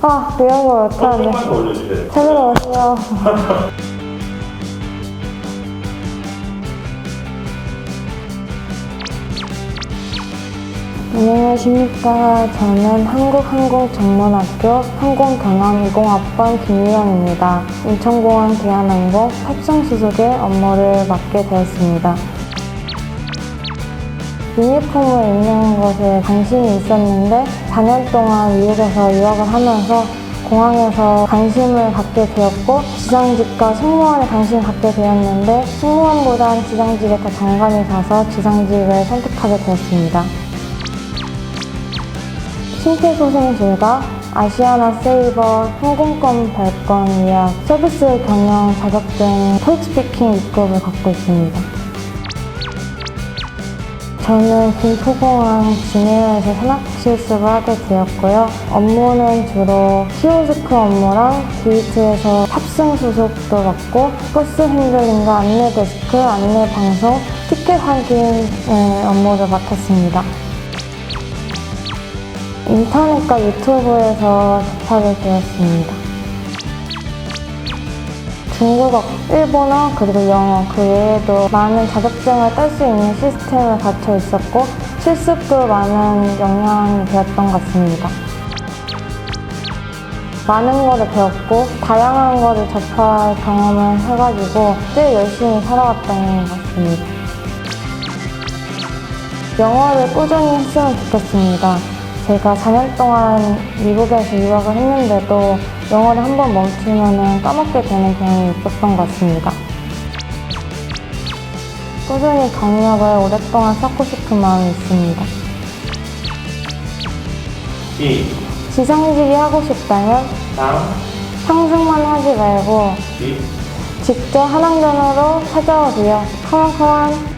아, 이런 걸 못하는데. 조금만 더 올려주셔야 돼요. 찾으러 오세요. 안녕하십니까. 저는 한국항공전문학교 항공경험 20학번 김유영입니다. 인천공항 대한항공 탑승 수속의 업무를 맡게 되었습니다. 유니폼을 입는 것에 관심이 있었는데 4년 동안 미국에서 유학을 하면서 공항에서 관심을 갖게 되었고 지상직과 승무원에 관심을 갖게 되었는데 승무원보단 지상직에 더 정감이 가서 지상직을 선택하게 되었습니다. 심폐소생술과 아시아나 세이버 항공권 발권 예약 서비스 경영 자격증 토익 스피킹 6급을 갖고 있습니다. 저는 김포공항 진해에서 산악 실습을 하게 되었고요. 업무는 주로 키오스크 업무랑 게이트에서 탑승 수속도 맡고 버스 핸들링과 안내 데스크, 안내 방송, 티켓 확인 업무를 맡았습니다. 인터넷과 유튜브에서 접하게 되었습니다. 중국어, 일본어, 그리고 영어, 그 외에도 많은 자격증을 딸 수 있는 시스템을 갖춰 있었고, 실습도 많은 영향이 되었던 것 같습니다. 많은 거를 배웠고, 다양한 거를 접할 경험을 해가지고, 제일 열심히 살아왔던 것 같습니다. 영어를 꾸준히 했으면 좋겠습니다. 제가 4년 동안 미국에서 유학을 했는데도 영어를 한 번 멈추면 까먹게 되는 경향이 있었던 것 같습니다. 꾸준히 경력을 오랫동안 쌓고 싶은 마음이 있습니다. 이, 지상직이 하고 싶다면 상, 상승만 하지 말고 이, 직접 한항전으로 찾아오세요. 컴온 컴온.